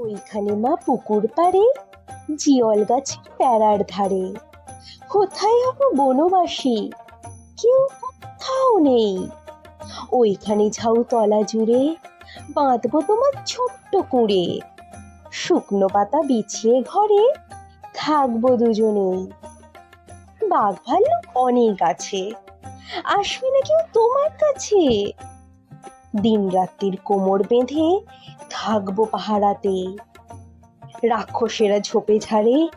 ওইখানে মা পুকুর পাড়ে জিয়ল গাছের প্যারার ধারে। কোথায় হব বনবাসী? কেউ কোথাও নেই। ওইখানে ঝাউ তলা জুড়ে বাঁধবো তোমার ছোট্ট কুঁড়ে। শুকনো পাতা বিছিয়ে ঘরে থাকব দুজনেই বাঘ ভাল্লুক অনেক আছে। আসবে না কেউ তোমার কাছে? দিন রাত্রির কোমর বেঁধে থাকব পাহারাতে। রাক্ষসেরা ঝোপে ঝাড়ে,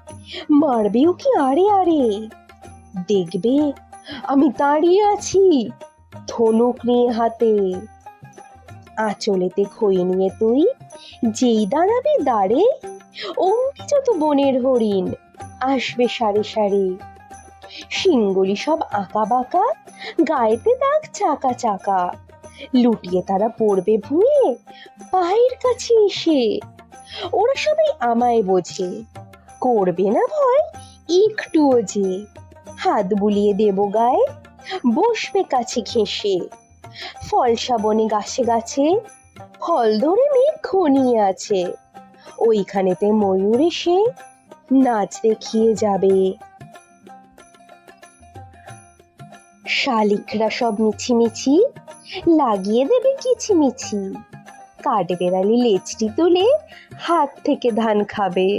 মারবেও কি আরে আরে দেখবে, আমি দাঁড়িয়ে আছি ধনুক নিয়ে হাতে। আঁচলেতে খই নিয়ে তুই যেই দাঁড়াবি দাঁড়ে অমনি যত বনের হরিণ আসবে সারে সারে। শিঙ্গুলি সব আঁকা বাঁকা, গায়েতে দাগ চাকা চাকা। লুটিয়ে তারা পড়বে ভুঁয়ে পায়ের কাছে এসে। ওরা সবাই আমায় বোঝে। করবে না ভয়, একটুও যে। হাত বুলিয়ে দেব গায়ে, বসবে কাছে ঘেঁষে। ফল বনে গাছে গাছে, ফল ধরে মেঘ ঘনিয়ে আছে। ওইখানেতে ময়ূর এসে নাচ দেখিয়ে যাবে। শালিকরা সব মিছিমিছি লাগিয়ে দেবে কিচিমিচি। কাঠবেড়ালি লেচটি লেজটি তুলে হাত থেকে ধান খাবে।